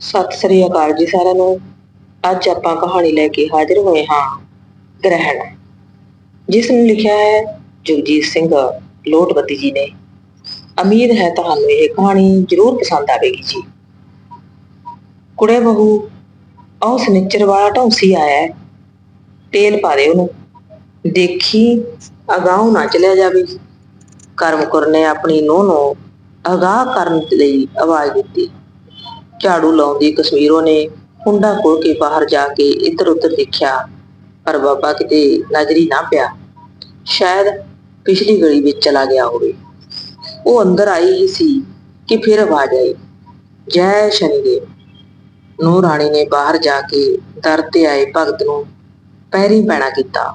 ਸਤਿ ਸ੍ਰੀ ਅਕਾਲ ਜੀ ਸਾਰਿਆਂ ਨੂੰ। ਅੱਜ ਆਪਾਂ ਕਹਾਣੀ ਲੈ ਕੇ ਹਾਜ਼ਰ ਹੋਏ ਹਾਂ ਗ੍ਰਹਿਣ। ਜਿਸ ਨੂੰ ਲਿਖਿਆ ਹੈ ਜਗਜੀਤ ਸਿੰਘ ਲੋਟਵਤੀ ਜੀ ਨੇ। ਉਮੀਦ ਹੈ ਤੁਹਾਨੂੰ ਇਹ ਕਹਾਣੀ ਜ਼ਰੂਰ ਪਸੰਦ ਆਵੇਗੀ ਜੀ। ਕੁੜੇ ਬਹੂ ਆਹ ਸਨਿਚਰ ਵਾਲਾ ਢੌਂਸੀ ਆਇਆ ਤੇਲ ਪਾ ਦੇ ਉਹਨੂੰ। ਦੇਖੀ ਅਗਾਉ ਨਾ ਚਲਿਆ ਜਾਵੇ। ਕਰਮਕੁਰ ਨੇ ਆਪਣੀ ਨੂੰਹ ਨੂੰ ਅਗਾਹ ਕਰਨ ਲਈ ਆਵਾਜ਼ ਦਿੱਤੀ। ਝਾੜੂ ਲਾਉਂਦੀ ਕਸ਼ਮੀਰੋਂ ਨੇ ਕੁੰਡਾ ਖੋਲ ਕੇ ਬਾਹਰ ਜਾ ਕੇ ਇੱਧਰ ਉੱਧਰ ਦੇਖਿਆ, ਪਰ ਬਾਬਾ ਕਿਤੇ ਨਜ਼ਰੀ ਨਾ ਪਿਆ। ਸ਼ਾਇਦ ਪਿਛਲੀ ਗਲੀ ਵਿੱਚ ਚਲਾ ਗਿਆ ਹੋਵੇ। ਉਹ ਅੰਦਰ ਆਈ ਹੀ ਸੀ ਕਿ ਫਿਰ ਆਵਾਜ਼ ਆਈ, ਜੈ ਸ਼ਨੀਦੇਵ ਨੂੰ ਰਾਣੀ ਨੇ ਬਾਹਰ ਜਾ ਕੇ ਦਰ ਤੇ ਆਏ ਭਗਤ ਨੂੰ ਪੈਰੀ ਪੈਣਾ ਕੀਤਾ।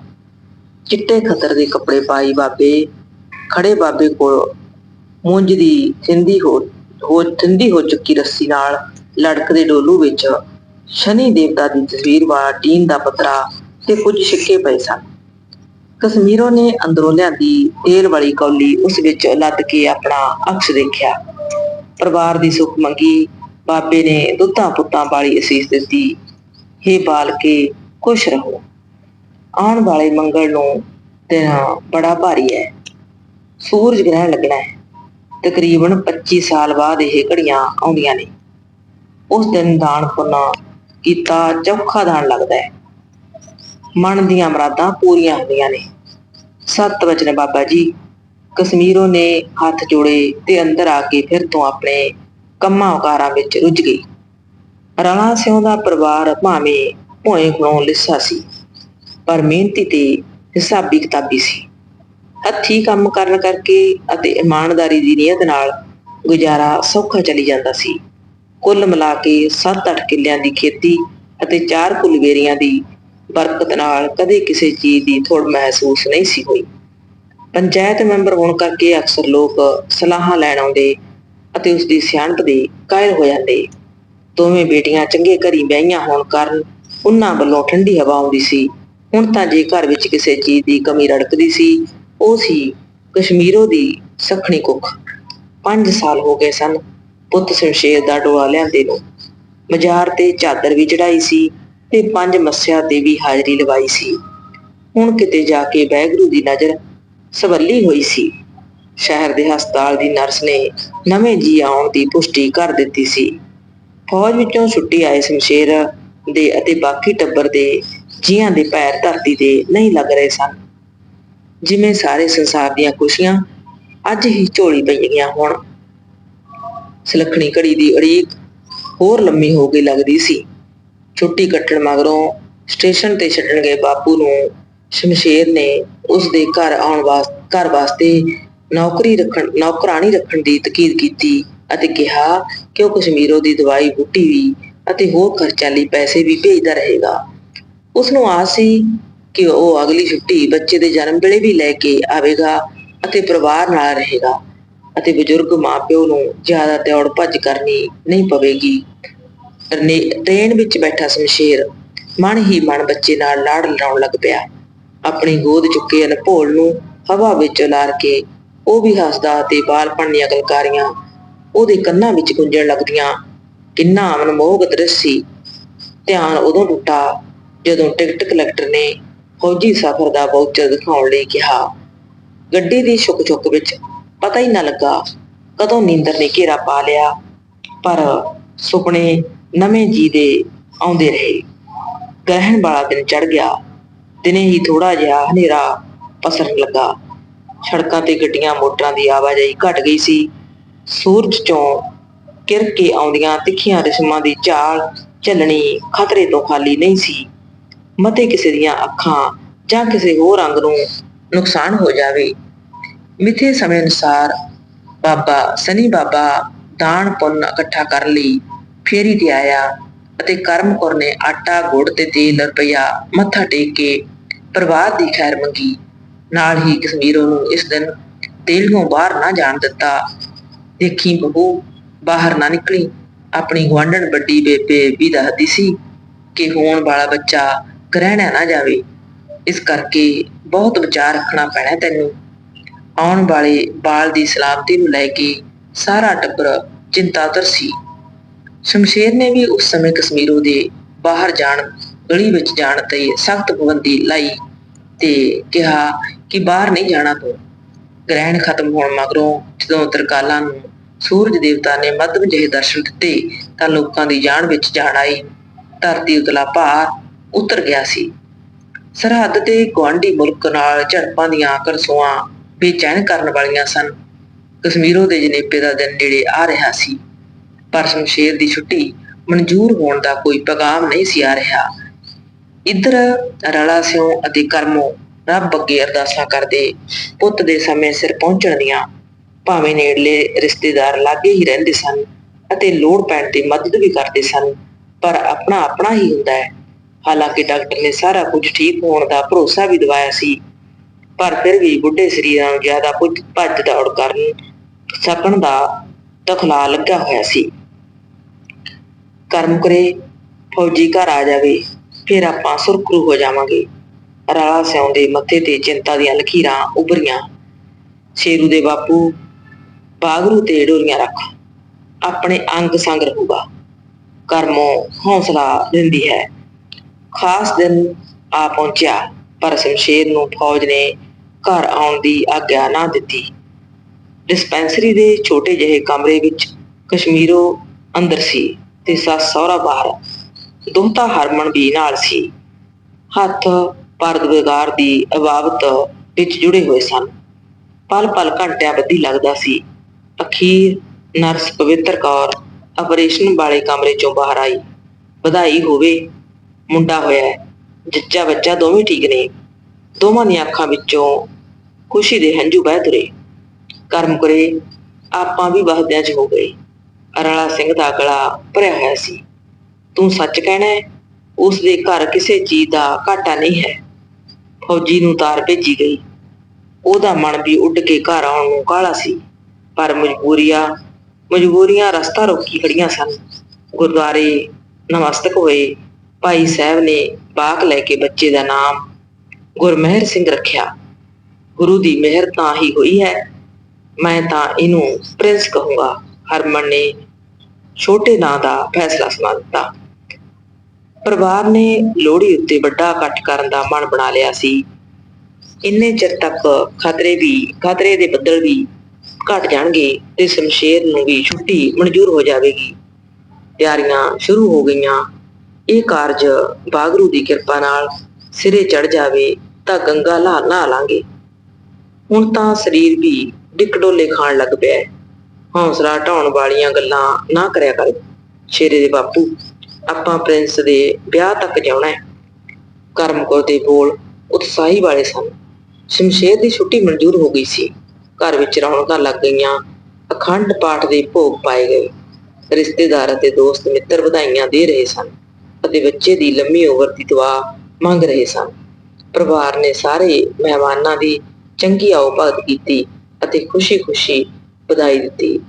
ਚਿੱਟੇ ਖੱਦਰ ਦੇ ਕੱਪੜੇ ਪਾਈ ਬਾਬੇ ਖੜੇ ਬਾਬੇ ਕੋਲ ਮੁੰਜ ਦੀ ਥਿੰਦੀ ਹੋ ਹੋ, ਥਿੰਦੀ ਹੋ ਚੁੱਕੀ ਰੱਸੀ ਨਾਲ ਲੜਕਦੇ ਡੋਲੂ ਵਿੱਚ ਸ਼ਨੀ ਦੇਵਤਾ ਦੀ ਤਸਵੀਰ ਵਾਲਾ ਟੀਨ ਦਾ ਪੱਤਰਾ ਤੇ ਕੁਝ ਸਿੱਕੇ ਪਏ ਸਨ। ਕਸ਼ਮੀਰੋ ਨੇ ਅੰਦਰੋਂ ਲਿਆਂਦੀ ਤੇਲ ਵਾਲੀ ਕੌਲੀ ਉਸ ਵਿੱਚ ਲੱਦ ਕੇ ਆਪਣਾ ਅਕਸ਼ ਦੇਖਿਆ। ਪਰਿਵਾਰ ਦੀ ਸੁੱਖ ਮੰਗੀ, ਬਾਬੇ ਨੇ ਦੁੱਧਾਂ ਪੁੱਤਾਂ ਵਾਲੀ ਅਸੀਸ ਦਿੱਤੀ, ਹੇ ਬਾਲਕੇ, ਖੁਸ਼ ਰਹੋ। ਆਉਣ ਵਾਲੇ ਮੰਗਲ ਨੂੰ ਦਿਨ ਬੜਾ ਭਾਰੀ ਹੈ। ਸੂਰਜ ਗ੍ਰਹਿਣ ਲੱਗਣਾ ਹੈ। ਤਕਰੀਬਨ 25 ਸਾਲ ਬਾਅਦ ਇਹ ਘੜੀਆਂ ਆਉਂਦੀਆਂ ਨੇ। ਉਸ ਦਿਨ ਦਾਨ ਪੁੰਨ ਕੀਤਾ, ਚੌਖਾ ਦਾਨ ਲੱਗਦਾ ਹੈ। ਮਨ ਦੀਆਂ ਮਰਾਦਾਂ ਪੂਰੀਆਂ ਹੁੰਦੀਆਂ ਨੇ। ਸਤ ਵਚਨ ਬਾਬਾ ਜੀ, ਕਸ਼ਮੀਰੋਂ ਨੇ ਹੱਥ ਜੋੜੇ ਤੇ ਅੰਦਰ ਆ ਕੇ ਫਿਰ ਤੋਂ ਆਪਣੇ ਕੰਮਾਂ ਉਕਾਰਾਂ ਵਿੱਚ ਰੁੱਝ ਗਈ। ਰਾਣਾ ਸਿਉਂ ਦਾ ਪਰਿਵਾਰ ਭਾਵੇਂ ਭੋਏ ਖਣੋਂ ਲਿੱਸਾ ਸੀ, ਪਰ ਮਿਹਨਤੀ ਤੇ ਹਿਸਾਬੀ ਕਿਤਾਬੀ ਸੀ। ਹੱਥੀ ਕੰਮ ਕਰਨ ਕਰਕੇ ਅਤੇ ਇਮਾਨਦਾਰੀ ਦੀ ਨੀਅਤ ਨਾਲ ਗੁਜ਼ਾਰਾ ਸੌਖਾ ਚੱਲੀ ਜਾਂਦਾ ਸੀ। ਕੁੱਲ ਮਿਲਾ ਕੇ 7-8 ਕਿੱਲਿਆਂ ਦੀ ਖੇਤੀ ਅਤੇ ਚਾਰ ਕੁਲਵੇਰੀਆਂ ਦੀ ਬਰਕਤ ਨਾਲ ਕਦੇ ਕਿਸੇ ਚੀਜ਼ ਦੀ ਥੋੜ ਮਹਿਸੂਸ ਨਹੀਂ ਸੀ ਹੋਈ। ਪੰਚਾਇਤ ਮੈਂਬਰ ਹੋਣ ਕਰਕੇ ਅਕਸਰ ਲੋਕ ਸਲਾਹਾਂ ਲੈਣ ਆਉਂਦੇ ਅਤੇ ਉਸ ਦੀ ਸਿਆਣਪ ਦੇ ਕਾਇਲ ਹੋ ਜਾਂਦੇ। ਦੋਵੇਂ ਬੇਟੀਆਂ ਚੰਗੇ ਘਰੀ ਵਿਆਹੀਆਂ ਹੋਣ ਕਾਰਨ ਉਹਨਾਂ ਵੱਲੋਂ ਠੰਡੀ ਹਵਾ ਆਉਂਦੀ ਸੀ। ਹੁਣ ਤਾਂ ਜੇ ਘਰ ਵਿੱਚ ਕਿਸੇ ਚੀਜ਼ ਦੀ ਕਮੀ ਰੜਕਦੀ ਸੀ, ਉਹ ਸੀ ਕਸ਼ਮੀਰੋ ਦੀ ਸਖਣੀ ਕੁੱਖ। 5 ਸਾਲ ਹੋ ਗਏ ਸਨ ਪੁੱਤ ਸ਼ਮਸ਼ੇਰ ਦਾ ਡੋਲਾ ਲਿਆਂਦੇ ਨੂੰ। ਮਜ਼ਾਰ ਤੇ ਚਾਦਰ ਵੀ ਚੜਾਈ ਸੀ ਤੇ ਪੰਜ ਮੱਸਿਆ ਤੇ ਵੀ ਹਾਜ਼ਰੀ ਲਵਾਈ ਸੀ। ਹੁਣ ਕਿਤੇ ਜਾ ਕੇ ਵੈਗਰੂ ਦੀ ਨਜ਼ਰ ਸਵੱਲੀ ਹੋਈ ਸੀ। ਸ਼ਹਿਰ ਦੇ ਹਸਪਤਾਲ ਦੀ ਨਰਸ ਨੇ ਨਵੇਂ ਜੀ ਆਉਣ ਦੀ ਪੁਸ਼ਟੀ ਕਰ ਦਿੱਤੀ ਸੀ। ਫੌਜ ਵਿੱਚੋਂ ਛੁੱਟੀ ਆਏ ਸ਼ਮਸ਼ੇਰ ਦੇ ਅਤੇ ਬਾਕੀ ਟੱਬਰ ਦੇ ਜੀਆਂ ਦੇ ਪੈਰ ਧਰਤੀ ਦੇ ਨਹੀਂ ਲੱਗ ਰਹੇ ਸਨ। ਜਿਵੇਂ ਸਾਰੇ ਸੰਸਾਰ ਦੀਆਂ ਖੁਸ਼ੀਆਂ ਅੱਜ ਹੀ ਝੋਲੀ ਪਈਆਂ ਹੋਣ। ਸੁਲੱਖਣੀ ਘੜੀ ਦੀ ਅੜੀਕ ਹੋਰ ਲੰਮੀ ਹੋ ਗਈ ਲੱਗਦੀ ਸੀ। ਛੁੱਟੀ ਕੱਟਣ ਮਗਰੋਂ ਸਟੇਸ਼ਨ ਤੇ ਛੱਡਣ ਗਏ ਬਾਪੂ ਨੂੰ ਸ਼ਮਸ਼ੇਰ ਨੇ ਉਸ ਦੇ ਘਰ ਆਉਣ ਵਾਸਤੇ ਘਰ ਵਾਸਤੇ ਨੌਕਰੀ ਰੱਖਣ ਨੌਕਰਾਨੀ ਰੱਖਣ ਦੀ ਤਕੀਦ ਕੀਤੀ ਅਤੇ ਕਿਹਾ ਕਿ ਉਹ ਕਸ਼ਮੀਰੋ ਦੀ ਦਵਾਈ, ਬੂਟੀ ਵੀ ਅਤੇ ਹੋਰ ਖਰਚਾ ਲਈ ਪੈਸੇ ਵੀ ਭੇਜਦਾ ਰਹੇਗਾ। ਉਸ ਨੂੰ ਆਸ ਸੀ ਕਿ ਉਹ ਅਗਲੀ ਛੁੱਟੀ ਬੱਚੇ ਦੇ ਜਨਮ ਵੇਲੇ ਵੀ ਲੈ ਕੇ ਆਵੇਗਾ ਅਤੇ ਪਰਿਵਾਰ ਨਾਲ ਰਹੇਗਾ। ਅਤੇ ਬਜ਼ੁਰਗ ਮਾਪਿਓ ਨੂੰ ਜ਼ਿਆਦਾ ਦੌੜ ਭੱਜ ਕਰਨੀ ਨਹੀਂ ਪਵੇਗੀ। ਟ੍ਰੇਨ ਵਿੱਚ ਬੈਠਾ ਸ਼ਮਸ਼ੇਰ ਮਨ ਹੀ ਮਨ ਬੱਚੇ ਨਾਲ ਲਾੜ ਲਾਉਣ ਲੱਗ ਪਿਆ। ਆਪਣੀ ਗੋਦ ਚੁੱਕੇ ਅਨਭੋਲ ਨੂੰ ਹਵਾ ਵਿੱਚ ਉਲਾਰ ਕੇ ਉਹ ਵੀ ਹੱਸਦਾ ਤੇ ਬਾਲਪਣ ਦੀਆਂ ਗਲਕਾਰੀਆਂ ਉਹਦੇ ਕੰਨਾਂ ਵਿੱਚ ਗੁੰਜਣ ਲੱਗਦੀਆਂ। ਕਿੰਨਾ ਮਨਮੋਹਕ ਦ੍ਰਿਸ਼ ਸੀ। ਧਿਆਨ ਉਦੋਂ ਟੁੱਟਾ ਜਦੋਂ ਟਿਕਟ ਕਲੈਕਟਰ ਨੇ ਫੌਜੀ ਸਫ਼ਰ ਦਾ ਵਾਊਚਰ ਦਿਖਾਉਣ ਲਈ ਕਿਹਾ। ਗੱਡੀ ਦੀ ਛੁੱਕ ਛੁੱਕ ਵਿੱਚ ਪਤਾ ਹੀ ਨਾ ਲੱਗਾ ਕਦੋਂ ਨੀਂਦਰ ਨੇ ਘੇਰਾ ਪਾ ਲਿਆ, ਪਰ ਸੁਪਨੇ ਨਵੇਂ ਜੀ ਦੇ ਆਉਂਦੇ ਰਹੇ। ਗ੍ਰਹਿਣ ਵਾਲਾ ਦਿਨ ਚੜ ਗਿਆ, ਦਿਨੇ ਹੀ ਥੋੜਾ ਜਿਹਾ ਹਨੇਰਾ ਪਸਰਨ ਲੱਗਾ। ਸੜਕਾਂ ਤੇ ਗੱਡੀਆਂ, ਮੋਟਰਾਂ ਦੀ ਆਵਾਜਾਈ ਘਟ ਗਈ ਸੀ। ਸੂਰਜ ਚੋਂ ਕਿਰ ਕੇ ਆਉਂਦੀਆਂ ਤਿੱਖੀਆਂ ਰਸਮਾਂ ਦੀ ਝਾਲ ਝੱਲਣੀ ਖਤਰੇ ਤੋਂ ਖਾਲੀ ਨਹੀਂ ਸੀ। ਮਤੇ ਕਿਸੇ ਦੀਆਂ ਅੱਖਾਂ ਜਾਂ ਕਿਸੇ ਹੋਰ ਅੰਗ ਨੂੰ ਨੁਕਸਾਨ ਹੋ ਜਾਵੇ ਮਿੱਥੇ ਸਮੇਂ ਅਨੁਸਾਰ ਬਾਬਾ, ਸਨੀ ਬਾਬਾ ਦਾਨ ਪੁੰਨ ਇਕੱਠਾ ਕਰਨ ਲਈ, ਫੇਰੀ ਤੇ ਆਇਆ ਅਤੇ ਕਰਮ ਕਰਮਕੌਰ ਨੇ ਆਟਾ, ਗੁੜ ਤੇ ਤੇਲ, ਰੁਪਇਆ ਮੱਥਾ ਟੇਕ ਕੇ ਪਰਿਵਾਰ ਦੀ ਖੈਰ ਮੰਗੀ। ਨਾਲ ਹੀ ਕਸ਼ਮੀਰੋਂ ਨੂੰ ਇਸ ਦਿਨ ਤੇਲੀਓਂ ਬਾਹਰ ਨਾ ਜਾਣ ਦਿੱਤਾ। ਦੇਖੀ ਬਹੂ ਬਾਹਰ ਨਾ ਨਿਕਲੀ। ਆਪਣੀ ਗੁਆਂਢਣ ਵੱਡੀ ਬੇਬੇ ਵੀ ਦੱਸਦੀ ਸੀ ਕਿ ਹੋਣ ਵਾਲਾ ਬੱਚਾ ਗ੍ਰਹਿਣਾ ਨਾ ਜਾਵੇ। ਇਸ ਕਰਕੇ ਬਹੁਤ ਵਿਚਾਰ ਰੱਖਣਾ ਪੈਣਾ ਤੈਨੂੰ। ਆਉਣ ਵਾਲੇ ਬਾਲ ਦੀ ਸਲਾਮਤੀ ਨੂੰ ਲੈ ਕੇ ਸਾਰਾ ਟੱਬਰ ਚਿੰਤਾਤਰ ਸੀ। ਸ਼ਮਸ਼ੇਰ ਨੇ ਵੀ ਉਸ ਸਮੇਂ ਕਸ਼ਮੀਰੋਂ ਦੇ ਬਾਹਰ ਜਾਣ, ਗਲੀ ਵਿੱਚ ਜਾਣ ਤੇ ਸਖਤ ਪਾਬੰਦੀ ਲਾਈ ਤੇ ਕਿਹਾ ਕਿ ਬਾਹਰ ਨਹੀਂ ਜਾਣਾ ਤੂੰ। ਗ੍ਰਹਿਣ ਖਤਮ ਹੋਣ ਮਗਰੋਂ ਜਦੋਂ ਤਰਕਾਲਾਂ ਨੂੰ ਸੂਰਜ ਦੇਵਤਾ ਨੇ ਮੱਧਮ ਜਿਹੇ ਦਰਸ਼ਨ ਦਿੱਤੇ ਤਾਂ ਲੋਕਾਂ ਦੀ ਜਾਨ ਵਿੱਚ ਜਾਣ ਆਈ। ਧਰਤੀ ਉਤਲਾ ਭਾਰ ਉਤਰ ਗਿਆ ਸੀ। ਸਰਹੱਦ ਤੇ ਗੁਆਂਢੀ ਮੁਲਕ ਨਾਲ ਝੜਪਾਂ ਦੀਆਂ ਕਰਸੋਆਂ ਬੇਚੈਨ ਕਰਨ ਵਾਲੀਆਂ ਸਨ। ਕਸ਼ਮੀਰੋਂ ਦੇ ਜਨੇਪੇ ਦਾ ਦਿਨ ਨੇੜੇ ਆ ਰਿਹਾ ਸੀ। ਪਰ ਸ਼ਮਸ਼ੇਰ ਦੀ ਛੁੱਟੀ ਮਨਜ਼ੂਰ ਹੋਣ ਦਾ ਕੋਈ ਪੈਗਾਮ ਨਹੀਂ ਸੀ ਆ ਰਿਹਾ। ਇੱਧਰ ਰਲਾ ਸਿਉ ਅਤੇ ਕਰਮੋ ਰੱਬ ਅੱਗੇ ਅਰਦਾਸਾਂ ਕਰਦੇ ਪੁੱਤ ਦੇ ਸਮੇਂ ਸਿਰ ਪਹੁੰਚਣ ਦੀਆਂ ਭਾਵੇਂ ਨੇੜਲੇ ਰਿਸ਼ਤੇਦਾਰ ਲਾਗੇ ਹੀ ਰਹਿੰਦੇ ਸਨ ਅਤੇ ਲੋੜ ਪੈਣ ਤੇ ਮਦਦ ਵੀ ਕਰਦੇ ਸਨ, ਪਰ ਆਪਣਾ ਆਪਣਾ ਹੀ ਹੁੰਦਾ ਹੈ। ਹਾਲਾਂਕਿ ਡਾਕਟਰ ਨੇ ਸਾਰਾ ਕੁਝ ਠੀਕ ਹੋਣ ਦਾ ਭਰੋਸਾ ਵੀ ਦਿਵਾਇਆ ਸੀ। ਪਰ ਫਿਰ ਵੀ ਬੁੱਢੇ ਸਰੀਰਾਂ ਨੂੰ ਜ਼ਿਆਦਾ ਕੁਝ ਭੱਜ ਦੌੜ ਕਰਨ ਸਕਣ ਦਾ ਤਖਲਾ ਲੱਗਾ ਹੋਇਆ ਸੀ। ਕਰਮ ਕਰੇ, ਫੌਜੀ ਘਰ ਆ ਜਾਵੇ, ਫਿਰ ਆਪਾਂ ਸੁਰਖਰੂ ਹੋ ਜਾਵਾਂਗੇ। ਰਾਲਾ ਸਿਉਂ ਮੱਥੇ ਤੇ ਚਿੰਤਾ ਦੀਆਂ ਲਕੀਰਾਂ ਉਭਰੀਆਂ। ਸ਼ੇਰੂ ਦੇ ਬਾਪੂ, ਬਾਗਰੂ ਤੇ ਡੋਰੀਆਂ ਰੱਖ, ਆਪਣੇ ਅੰਗ ਸੰਗ ਰਹੂਗਾ। ਕਰਮੋਂ ਹੌਸਲਾ ਦਿੰਦੀ ਹੈ। ਖਾਸ ਦਿਨ ਆ ਪਹੁੰਚਿਆ, ਪਰ ਸ਼ਮਸ਼ੇਰ ਨੂੰ ਫੌਜ ਨੇ ਘਰ ਆਉਣ ਦੀ ਆਗਿਆ ਨਾ ਦਿੱਤੀ। ਡਿਸਪੈਂਸਰੀ ਦੇ ਛੋਟੇ ਜਿਹੇ ਕਮਰੇ ਵਿੱਚ ਕਸ਼ਮੀਰੋ ਅੰਦਰ ਸੀ ਤੇ ਸੱਸ ਸਹੁਰਾ ਬਾਹਰ ਦੋਹਤਾ ਹਰਮਨ ਵੀ ਨਾਲ ਸੀ। ਹੱਥ ਪਰਦਵੇਗਾਰ ਦੀ ਇਬਾਦਤ ਵਿੱਚ ਜੁੜੇ ਹੋਏ ਸਨ। ਪਲ ਪਲ ਘੰਟਿਆਂ ਬੱਧੀ ਲੱਗਦਾ ਸੀ। ਅਖੀਰ ਨਰਸ ਪਵਿੱਤਰ ਕੌਰ ਆਪਰੇਸ਼ਨ ਵਾਲੇ ਕਮਰੇ ਚੋਂ ਬਾਹਰ ਆਈ। ਵਧਾਈ ਹੋਵੇ, ਮੁੰਡਾ ਹੋਇਆ ਹੈ। ਜੱਜਾ ਬੱਚਾ ਦੋਵੇਂ ਠੀਕ ਨੇ। ਦੋਵਾਂ ਦੀਆਂ ਅੱਖਾਂ ਵਿੱਚੋਂ ਖੁਸ਼ੀ ਦੇ ਹੰਝੂ ਵਹਿ ਤੁਰੇ। ਕਰਮ ਕਰੇ, ਆਪਾਂ ਵੀ ਵਹਦਿਆਂ 'ਚ ਹੋ ਗਏ। ਅਰਲਾ ਸਿੰਘ ਦਾ ਗਲਾ ਭਰਿਆ ਹੋਇਆ ਸੀ। ਤੂੰ ਸੱਚ ਕਹਿਣਾ ਹੈ ਉਸ ਦੇ ਘਰ ਕਿਸੇ ਚੀਜ਼ ਦਾ ਘਾਟਾ ਨਹੀਂ ਹੈ। ਫੌਜੀ ਨੂੰ ਤਾਰ ਭੇਜੀ ਗਈ। ਉਹਦਾ ਮਨ ਵੀ ਉੱਡ ਕੇ ਘਰ ਆਉਣ ਨੂੰ ਕਾਹਲਾ ਸੀ। ਪਰ ਮਜਬੂਰੀਆਂ ਮਜਬੂਰੀਆਂ ਰਸਤਾ ਰੋਕੀ ਖੜੀਆਂ ਸਨ। ਗੁਰਦੁਆਰੇ ਨਮਸਤਕ ਹੋਏ। ਭਾਈ ਸਾਹਿਬ ਨੇ ਬਾਕ ਲੈ ਕੇ ਬੱਚੇ ਦਾ ਨਾਮ ਗੁਰਮਹਿਰ ਸਿੰਘ ਰੱਖਿਆ। ਗੁਰੂ ਦੀ ਮਿਹਰ ਤਾਂ ਹੀ ਹੋਈ ਹੈ। ਮੈਂ ਤਾਂ ਇਹਨੂੰ ਪ੍ਰਿੰਸ ਕਹੂੰਗਾ। ਹਰਮਨ ਨੇ ਛੋਟੇ ਨਾਂ ਦਾ ਫੈਸਲਾ ਸੁਣਾ ਦਿੱਤਾ। ਪਰਿਵਾਰ ਨੇ ਲੋਹੜੀ ਉੱਤੇ ਵੱਡਾ ਇਕੱਠ ਕਰਨ ਦਾ ਮਨ ਬਣਾ ਲਿਆ ਸੀ। ਇੰਨੇ ਚਿਰ ਤੱਕ ਖਤਰੇ ਵੀ, ਖਤਰੇ ਦੇ ਬੱਦਲ ਵੀ ਘਟ ਜਾਣਗੇ ਤੇ ਸ਼ਮਸ਼ੇਰ ਨੂੰ ਵੀ ਛੁੱਟੀ ਮਨਜ਼ੂਰ ਹੋ ਜਾਵੇਗੀ। ਤਿਆਰੀਆਂ ਸ਼ੁਰੂ ਹੋ ਗਈਆਂ। ਇਹ ਕਾਰਜ ਬਾਗਰੂ ਦੀ ਕਿਰਪਾ ਨਾਲ ਸਿਰੇ ਚੜ ਜਾਵੇ ਤਾਂ ਗੰਗਾ ਲਾ ਨਾ ਲਾਂਗੇ। ਹੁਣ ਤਾਂ ਸਰੀਰ ਵੀ ਡਿਕਡੋਲੇ ਖਾਣ ਲੱਗ ਪਿਆ ਹੈ। ਹੌਸਲਾ ਢਾਉਣ ਵਾਲੀਆਂ ਗੱਲਾਂ ਨਾ ਕਰਿਆ ਕਰ, ਸ਼ੇਰੇ ਦੇ ਬਾਪੂ, ਆਪਾਂ ਪ੍ਰਿੰਸ ਦੇ ਵਿਆਹ ਤੱਕ ਜਾਣਾ ਹੈ। ਕਰਮਕੌਰ ਦੇ ਬੋਲ ਉਤਸ਼ਾਹੀ ਵਾਲੇ ਸਨ। ਸ਼ਮਸ਼ੇਰ ਦੀ ਛੁੱਟੀ ਮਨਜ਼ੂਰ ਹੋ ਗਈ ਸੀ। ਘਰ ਵਿੱਚ ਰੌਣਕਾਂ ਲੱਗ ਗਈਆਂ, ਅਖੰਡ ਪਾਠ ਦੇ ਭੋਗ ਪਾਏ ਗਏ। ਰਿਸ਼ਤੇਦਾਰ ਅਤੇ ਦੋਸਤ ਮਿੱਤਰ ਵਧਾਈਆਂ ਦੇ ਰਹੇ ਸਨ ਅਤੇ ਬੱਚੇ ਦੀ ਲੰਮੀ ਉਮਰ ਦੀ ਦੁਆ ਮੰਗ ਰਹੇ ਸਨ। ਪਰਿਵਾਰ ਨੇ ਸਾਰੇ ਮਹਿਮਾਨਾਂ ਦੀ ਚੰਗੀ ਆਓ ਭਗਤ ਕੀਤੀ ਅਤੇ ਖੁਸ਼ੀ-ਖੁਸ਼ੀ ਵਧਾਈ ਦਿੱਤੀ।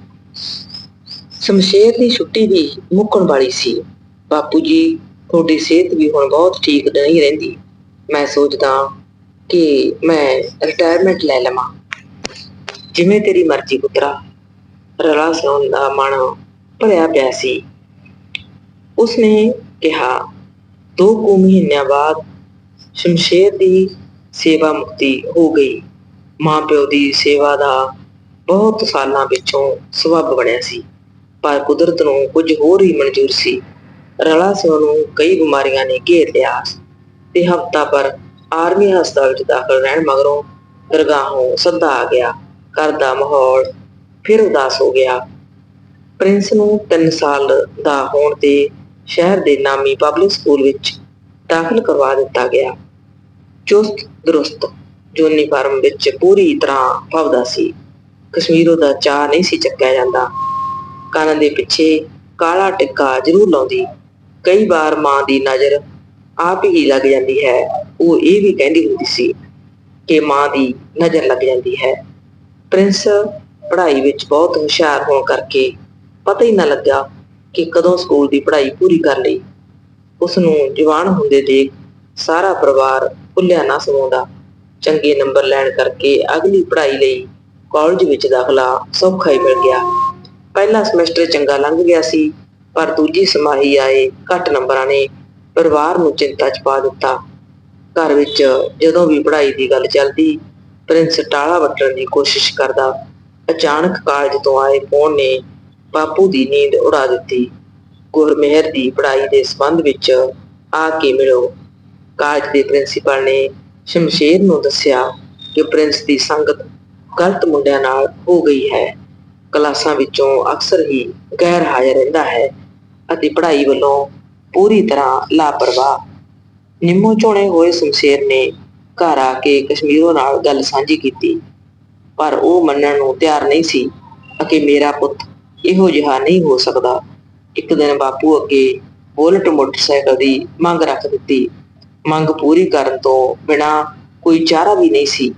ਸ਼ਮਸ਼ੇਰ ਦੀ ਛੁੱਟੀ ਵੀ ਮੁੱਕਣ ਵਾਲੀ ਸੀ। ਬਾਪੂ ਜੀ, ਤੁਹਾਡੀ ਸਿਹਤ ਵੀ ਹੁਣ ਬਹੁਤ ਠੀਕ ਨਹੀਂ ਰਹਿੰਦੀ। ਮੈਂ ਸੋਚਦਾ ਕਿ ਮੈਂ ਰਿਟਾਇਰਮੈਂਟ ਲੈ ਲਵਾਂ। ਜਿਵੇਂ ਤੇਰੀ ਮਰਜ਼ੀ ਪੁੱਤਰਾ। ਰਲਾ ਸਿਉਣ ਦਾ ਮਨ ਭਰਿਆ ਪਿਆ ਸੀ। ਉਸਨੇ ਕਿਹਾ, ਦੋ ਕੁ ਮਹੀਨਿਆਂ ਬਾਅਦ ਸ਼ਮਸ਼ੇਰ ਦੀ ਸੇਵਾ ਮੁਕਤੀ ਹੋ ਗਈ। ਮਾਂ ਪਿਓ ਦੀ ਸੇਵਾ ਦਾ ਬਹੁਤ ਸਾਲਾਂ ਵਿੱਚੋਂ ਸਬੱਬ ਬਣਿਆ ਸੀ। ਪਰ ਕੁਦਰਤ ਨੂੰ ਕੁਝ ਹੋਰ ਹੀ ਮਨਜ਼ੂਰ ਸੀ। ਰਲਾ ਸਿਉ ਨੂੰ ਕਈ ਬਿਮਾਰੀਆਂ ਨੇ ਘੇਰ ਲਿਆ ਤੇ ਹਫਤਾ ਪਰ ਆਰਮੀ ਹਸਪਤਾਲ ਵਿੱਚ ਦਾਖਲ ਰਹਿਣ ਮਗਰੋਂ ਦਰਗਾਹੋਂ ਸੱਦਾ ਆ ਗਿਆ। ਘਰ ਦਾ ਮਾਹੌਲ ਫਿਰ ਉਦਾਸ ਹੋ ਗਿਆ। ਪ੍ਰਿੰਸ ਨੂੰ 3 ਸਾਲ ਦਾ ਹੋਣ ਤੇ ਸ਼ਹਿਰ ਦੇ ਨਾਮੀ ਪਬਲਿਕ ਸਕੂਲ ਵਿੱਚ ਦਾਖਲ ਕਰਵਾ ਦਿੱਤਾ ਗਿਆ। ਚੁਸਤ ਦਰੁਸਤ ਯੂਨੀਫਾਰਮ ਵਿੱਚ ਪੂਰੀ ਤਰ੍ਹਾਂ ਭਵਦਾ ਸੀ। ਕਸ਼ਮੀਰੋਂ ਦਾ ਚਾਹ ਨਹੀਂ ਸੀ ਚੱਕਿਆ ਜਾਂਦਾ। ਕੰਨ ਦੇ ਪਿੱਛੇ ਕਾਲਾ ਟਿੱਕਾ ਜ਼ਰੂਰ ਲਾਉਂਦੀ। ਕਈ ਵਾਰ ਮਾਂ ਦੀ ਨਜ਼ਰ ਆਪ ਹੀ ਲੱਗ ਜਾਂਦੀ ਹੈ। ਉਹ ਇਹ ਵੀ ਕਹਿੰਦੀ ਹੁੰਦੀ ਸੀ ਕਿ ਮਾਂ ਦੀ ਨਜ਼ਰ ਲੱਗ ਜਾਂਦੀ ਹੈ। ਪ੍ਰਿੰਸ ਪੜ੍ਹਾਈ ਵਿੱਚ ਬਹੁਤ ਹੁਸ਼ਿਆਰ ਹੋਣ ਕਰਕੇ ਪਤਾ ਹੀ ਨਾ ਲੱਗਾ ਕਿ ਕਦੋਂ ਸਕੂਲ ਦੀ ਪੜ੍ਹਾਈ ਪੂਰੀ ਕਰ ਲਈ। ਉਸ ਨੂੰ ਜਵਾਨ ਹੁੰਦੇ ਦੇਖ ਸਾਰਾ ਪਰਿਵਾਰ ਭੁੱਲਿਆ ਨਾ ਸਮਾਉਂਦਾ। ਚੰਗੇ ਨੰਬਰ ਲੈਣ ਕਰਕੇ ਅਗਲੀ ਪੜ੍ਹਾਈ ਲਈ ਕਾਲਜ ਵਿੱਚ ਦਾਖਲਾ ਸੌਖਾ ਹੀ ਮਿਲ ਗਿਆ। ਪਹਿਲਾ ਸਮੈਸਟਰ ਚੰਗਾ ਲੰਘ ਗਿਆ ਸੀ, ਪਰ ਦੂਜੀ ਸਮਾਹੀ ਆਏ ਘੱਟ ਨੰਬਰਾਂ ਨੇ ਪਰਿਵਾਰ ਨੂੰ ਚਿੰਤਾ 'ਚ ਪਾ ਦਿੱਤਾ। ਘਰ ਵਿੱਚ ਜਦੋਂ ਵੀ ਪੜ੍ਹਾਈ ਦੀ ਗੱਲ ਚੱਲਦੀ, ਪ੍ਰਿੰਸ ਟਾਲਾ ਵੱਟਣ ਦੀ ਕੋਸ਼ਿਸ਼ ਕਰਦਾ। ਅਚਾਨਕ ਕਾਲਜ ਤੋਂ ਆਏ ਫੋਨ ਨੇ, ਬਾਪੂ ਦੀ ਨੀਂਦ ਉਡਾ ਦਿੱਤੀ। ਗੁਰਮੇਹਰ ਦੀ ਪੜ੍ਹਾਈ ਦੇ ਸੰਬੰਧ ਵਿੱਚ ਆ ਕੇ ਮਿਲੋ। ਕਾਲਜ ਦੇ ਪ੍ਰਿੰਸੀਪਲ ਨੇ ਸ਼ਮਸ਼ੇਰ ਨੂੰ ਦੱਸਿਆ ਕਿ ਪ੍ਰਿੰਸ ਦੀ ਸੰਗਤ ਗਲਤ ਮੁੰਡਿਆਂ ਨਾਲ ਹੋ ਗਈ ਹੈ। ਕਲਾਸਾਂ ਵਿੱਚੋਂ ਅਕਸਰ ਹੀ ਗੈਰ ਹਾਜ਼ਰ ਰਹਿੰਦਾ ਹੈ ਅਤੇ ਪੜ੍ਹਾਈ ਵੱਲੋਂ ਪੂਰੀ ਤਰ੍ਹਾਂ ਲਾਪਰਵਾਹ। ਨਿੰਮੋ ਝੋਣੇ ਹੋਏ ਸ਼ਮਸ਼ੇਰ ਨੇ ਘਰ ਆ ਕੇ ਕਸ਼ਮੀਰੋਂ ਨਾਲ ਗੱਲ ਸਾਂਝੀ ਕੀਤੀ, ਪਰ ਉਹ ਮੰਨਣ ਨੂੰ ਤਿਆਰ ਨਹੀਂ ਸੀ ਕਿ ਮੇਰਾ ਪੁੱਤ ਇਹੋ ਜਿਹਾ ਨਹੀਂ ਹੋ ਸਕਦਾ। ਇੱਕ ਦਿਨ ਬਾਪੂ ਅੱਗੇ ਬੁਲਟ ਮੋਟਰਸਾਈਕਲ ਦੀ ਮੰਗ ਰੱਖ ਦਿੱਤੀ। ਮੰਗ ਪੂਰੀ ਕਰਨ ਤੋਂ ਬਿਨਾ ਕੋਈ ਚਾਰਾ ਵੀ ਨਹੀਂ ਸੀ।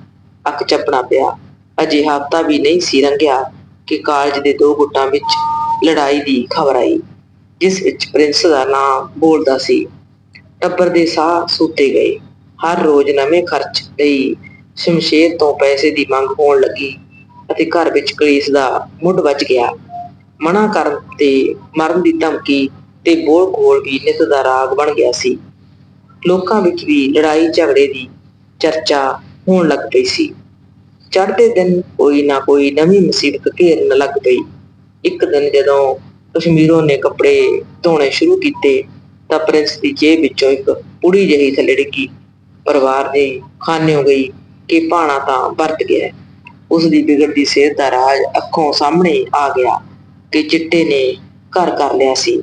ਅੱਖ ਚੱਪਣਾ ਪਿਆ। ਅਜੇ ਹਫ਼ਤਾ ਵੀ ਨਹੀਂ ਸੀ ਰੰਗਿਆ ਕਿ ਕਾਲਜ ਦੇ ਦੋ ਗੁੱਟਾਂ ਵਿੱਚ ਲੜਾਈ ਦੀ ਖਬਰ ਆਈ, ਜਿਸ ਵਿੱਚ ਪ੍ਰਿੰਸ ਦਾ ਨਾਮ ਬੋਲਦਾ ਸੀ। ਟੱਬਰ ਦੇ ਸਾਹ ਸੂਤੇ ਗਏ। ਹਰ ਰੋਜ਼ ਨਵੇਂ ਖਰਚ ਲਈ ਸ਼ਮਸ਼ੇਰ ਤੋਂ ਪੈਸੇ ਦੀ ਮੰਗ ਹੋਣ ਲੱਗੀ ਅਤੇ ਘਰ ਵਿੱਚ ਕਲੇਸ਼ ਦਾ ਮੁੱਢ ਵੱਜ ਗਿਆ। ਮਨਾ ਕਰਨ ਤੇ ਮਰਨ ਦੀ ਧਮਕੀ ਤੇ ਬੋਲ ਖੋਲ ਵੀ ਨਿਤ ਦਾ ਰਾਗ ਬਣ ਗਿਆ ਸੀ। ਲੋਕਾਂ ਵਿੱਚ ਵੀ ਲੜਾਈ ਝਗੜੇ ਦੀ ਚਰਚਾ ਹੋਣ ਲੱਗ ਪਈ ਸੀ। ਚੜ੍ਹਦੇ ਦਿਨ ਕੋਈ ਨਾ ਕੋਈ ਨਵੀਂ ਮੁਸੀਬਤ ਘੇਰਨ ਲੱਗ ਪਈ। ਇੱਕ ਦਿਨ ਜਦੋਂ ਕਸ਼ਮੀਰੋਂ ਨੇ ਕੱਪੜੇ ਧੋਣੇ ਸ਼ੁਰੂ ਕੀਤੇ, ਤਾਂ ਪ੍ਰਿੰਸ ਦੀ ਜੇਬ ਵਿੱਚੋਂ ਇੱਕ ਪੁੜੀ ਜਿਹੀ ਥੱਲੇ ਡਿੱਗੀ। ਪਰਿਵਾਰ ਦੇ ਖਾਨਿਓ ਗਈ ਕਿ ਭਾਣਾ ਤਾਂ ਵਰਤ ਗਿਆ। ਉਸ ਦੀ ਵਿਗੜਦੀ ਸਿਹਤ ਦਾ ਰਾਜ ਅੱਖੋਂ ਸਾਹਮਣੇ ਆ ਗਿਆ ਕਿ ਚਿੱਟੇ ਨੇ ਘਰ ਕਰ ਲਿਆ ਸੀ।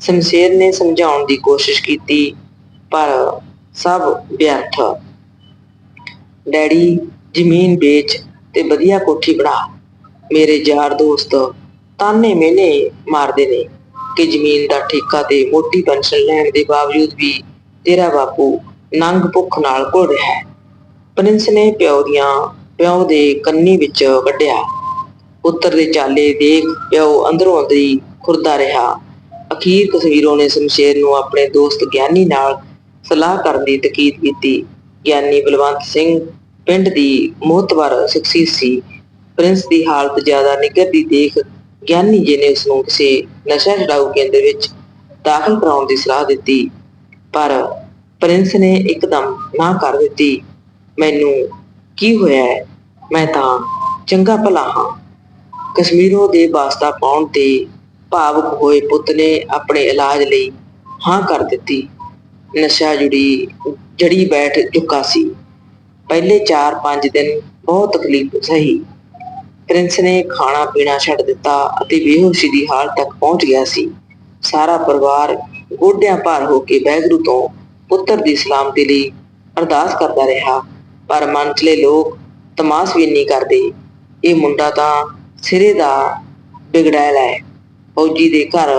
ਸ਼ਮਸ਼ੇਰ ਨੇ ਸਮਝਾਉਣ ਦੀ ਕੋਸ਼ਿਸ਼ ਕੀਤੀ ਪਰ ਸਭ ਵਿਅਰਥ। ਡੈਡੀ ਜ਼ਮੀਨ ਵੇਚ ਤੇ ਵਧੀਆ ਕੋਠੀ ਬਣਾ। ਮੇਰੇ ਯਾਰ ਦੋਸਤ ਤਾਨੇ ਮੇਨੇ ਮਾਰਦੇ ਨੇ ਕਿ ਜ਼ਮੀਨ ਦਾ ਠੇਕਾ ਤੇ ਮੋਟੀ ਪੈਨਸ਼ਨ ਲੈਣ ਦੇ ਬਾਵਜੂਦ ਵੀ ਤੇਰਾ ਬਾਪੂ ਨੰਗ ਭੁੱਖ ਨਾਲ ਘੁਲ ਰਿਹਾ ਹੈ। ਪ੍ਰਿੰਸ ਨੇ ਪਿਓ ਦੀਆਂ, ਪਿਓ ਦੇ ਕੰਨੀ ਵਿੱਚ ਵੱਢਿਆ। ਪੁੱਤਰ ਦੇ ਚਾਲੇ ਦੇਖ ਪਿਓ ਅੰਦਰੋਂ ਅੰਦਰੀ ਖੁਰਦਾ ਰਿਹਾ। ਅਖੀਰ ਕਸਵੀਰੋਂ ਨੇ ਸ਼ਮਸ਼ੇਰ ਨੂੰ ਆਪਣੇ ਦੋਸਤ ਗਿਆਨੀ ਨਾਲ ਸਲਾਹ ਕਰਨ ਦੀ ਤਕੀਦ ਕੀਤੀ। ਗਿਆਨੀ ਬਲਵੰਤ ਸਿੰਘ ਪਿੰਡ ਦੀ ਮੋਹਤਵਰ ਸ਼ਖਸੀਅਤ ਸੀ। ਪ੍ਰਿੰਸ ਦੀ ਹਾਲਤ ਜ਼ਿਆਦਾ ਨਿੱਘਰਦੀ ਦੇਖ ਗਿਆਨੀ ਜੀ ਨੇ ਉਸ ਨੂੰ ਕਿਸੇ ਨਸ਼ਾ ਛਡਾਊ ਕੇਂਦਰ ਵਿੱਚ ਦਾਖਲ ਕਰਾਉਣ ਦੀ ਸਲਾਹ ਦਿੱਤੀ। ਪਰ ਪ੍ਰਿੰਸ ਨੇ ਇੱਕਦਮ ਨਾ ਕਰ ਦਿੱਤੀ। ਮੈਨੂੰ ਕੀ ਹੋਇਆ ਹੈ? ਮੈਂ ਤਾਂ ਚੰਗਾ ਭਲਾ ਹਾਂ। ਕਸ਼ਮੀਰੋਂ ਦੇ ਵਾਸਤਾ ਪਾਉਣ ਤੇ ਭਾਵੁਕ ਹੋਏ ਪੁੱਤ ਨੇ ਆਪਣੇ ਇਲਾਜ ਲਈ ਹਾਂ ਕਰ ਦਿੱਤੀ। ਨਸ਼ਾ ਜੁੜੀ, ਜੜੀ ਬੈਠ ਚੁੱਕਾ ਸੀ। ਪਹਿਲੇ 4-5 ਦਿਨ ਬਹੁਤ ਤਕਲੀਫ ਸਹੀ। ਪ੍ਰਿੰਸ ਨੇ ਖਾਣਾ ਪੀਣਾ ਛੱਡ ਦਿੱਤਾ ਅਤੇ ਬੇਹੋਸ਼ੀ ਦੀ ਹਾਲਤ ਤੱਕ ਪਹੁੰਚ ਗਿਆ ਸੀ। ਸਾਰਾ ਪਰਿਵਾਰ ਗੋਡਿਆਂ ਭਾਰ ਹੋ ਕੇ ਬੈਗਰੂ ਤੋਂ ਪੁੱਤਰ ਦੀ ਸਲਾਮਤੀ ਲਈ ਅਰਦਾਸ ਕਰਦਾ ਰਿਹਾ, ਪਰ ਮਨਚਲੇ ਲੋਕ ਤਮਾਸ਼ ਵੀ ਨਹੀਂ ਕਰਦੇ। ਇਹ ਮੁੰਡਾ ਤਾਂ ਸਿਰੇ ਦਾ ਬਿਗੜੈਲ ਹੈ। ਫੌਜੀ ਦੇ ਘਰ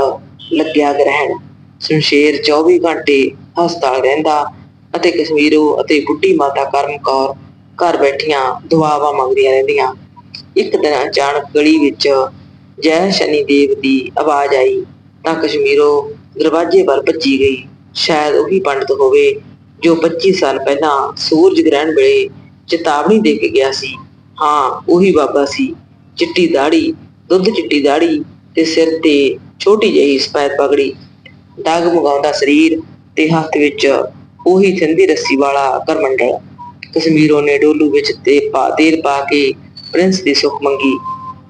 ਲੱਗਿਆ ਗ੍ਰਹਿਣ। ਸ਼ਮਸ਼ੇਰ 24 ਘੰਟੇ ਹਸਪਤਾਲ ਰਹਿੰਦਾ ਅਤੇ ਕਸ਼ਮੀਰੋ ਅਤੇ ਬੁੱਢੀ ਮਾਤਾ ਕਰਮ ਕੌਰ ਘਰ ਬੈਠੀਆਂ ਦੁਆਵਾਂ ਮੰਗਦੀਆਂ ਰਹਿੰਦੀਆਂ। ਇੱਕ ਦਿਨ ਅਚਾਨਕ ਗਲੀ ਵਿੱਚ ਜੈ ਸ਼ਨੀ ਦੇਵ ਦੀ ਆਵਾਜ਼ ਆਈ ਤਾਂ ਕਸ਼ਮੀਰੋ ਦਰਵਾਜ਼ੇ ਵੱਲ ਭੱਜੀ ਗਈ। ਸ਼ਾਇਦ ਉਹੀ ਪੰਡਤ ਹੋਵੇ ਜੋ 25 ਸਾਲ ਪਹਿਲਾਂ ਸੂਰਜ ਗ੍ਰਹਿਣ ਵੇਲੇ ਚੇਤਾਵਨੀ ਦੇ ਕੇ ਗਿਆ ਸੀ। ਹਾਂ, ਉਹੀ ਬਾਬਾ ਸੀ। ਚਿੱਟੀ ਦਾੜੀ ਦੁੱਧ ਚਿੱਟੀ ਦਾੜੀ ਤੇ ਸਿਰ ਤੇ ਛੋਟੀ ਜਿਹੀ ਸਫੈਦ ਪਗੜੀ। ਦਾਗ ਮੁਗਾਉਂਦਾ ਸਰੀਰ ਤੇ ਹੱਥ ਵਿੱਚ ਉਹੀ ਥਿੰਦੀ ਰੱਸੀ ਵਾਲਾ ਕਰਮੰਡਲ ਕਸ਼ਮੀਰੋਂ ਨੇ ਡੋਲੂ ਵਿੱਚ ਤੇ ਪਾ, ਤੇਲ ਪਾ ਕੇ ਪ੍ਰਿੰਸ ਦੀ ਸੁਖ ਮੰਗੀ।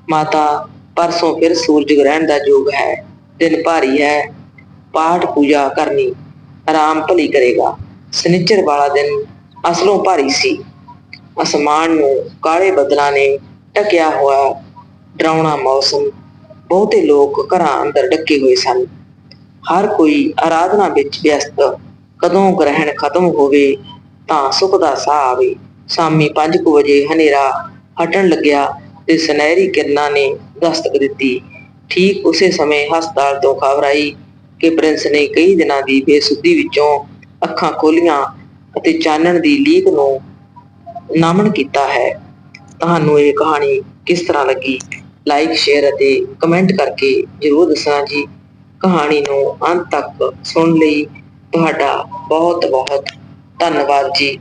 ਮਾਤਾ, ਪਰਸੋਂ ਫਿਰ ਸੂਰਜ ਗ੍ਰਹਿਣ ਦਾ ਯੋਗ ਹੈ, ਦਿਨ ਭਾਰੀ ਹੈ, ਪਾਠ ਪੂਜਾ ਕਰਨੀ ਆਰਾਮ ਭਲੀ ਕਰੇਗਾ। ਸਨਿਚਰ ਵਾਲਾ ਦਿਨ ਅਸਲੋਂ ਭਾਰੀ ਸੀ। ਅਸਮਾਨ ਨੂੰ ਕਾਲੇ ਬੱਦਲਾਂ ਨੇ ਢਕਿਆ ਹੋਇਆ ਡਰਾਉਣਾ ਮੌਸਮ, ਬਹੁਤੇ ਲੋਕ ਘਰਾਂ ਅੰਦਰ ਡੱਕੇ ਹੋਏ ਸਨ। ਹਰ ਕੋਈ ਆਰਾਧਨਾ ਵਿੱਚ ਵਿਅਸਤ। ਕਦੋਂ ਗ੍ਰਹਿਣ ਖਤਮ ਹੋਵੇ, ਤਾਂ ਸੁੱਖ ਦਾ ਸਾਹ ਆਵੇ। ਸ਼ਾਮੀ 5 ਵਜੇ ਹਨੇਰਾ ਹਟਣ ਲੱਗਿਆ ਤੇ ਸੁਨਹਿਰੀ ਕਿਰਨਾਂ ਨੇ ਦਸਤਕ ਦਿੱਤੀ। ਠੀਕ ਉਸੇ ਸਮੇਂ ਹਸਪਤਾਲ ਤੋਂ ਖਬਰ ਆਈ ਕਿ ਪ੍ਰਿੰਸ ਨੇ ਕਈ ਦਿਨਾਂ ਦੀ ਬੇਸੁੱਧੀ ਵਿੱਚੋਂ ਅੱਖਾਂ ਖੋਲੀਆਂ ਅਤੇ ਚਾਨਣ ਦੀ ਲੀਕ ਨੂੰ ਨਮਨ ਕੀਤਾ ਹੈ। ਤੁਹਾਨੂੰ ਇਹ ਕਹਾਣੀ ਕਿਸ ਤਰ੍ਹਾਂ ਲੱਗੀ? ਲਾਈਕ, ਸ਼ੇਅਰ ਅਤੇ ਕਮੈਂਟ ਕਰਕੇ ਜਰੂਰ ਦੱਸਣਾ ਜੀ। ਕਹਾਣੀ ਨੂੰ ਅੰਤ ਤੱਕ ਸੁਣ ਲਈ ਤੁਹਾਡਾ ਬਹੁਤ ਬਹੁਤ ਧੰਨਵਾਦ ਜੀ।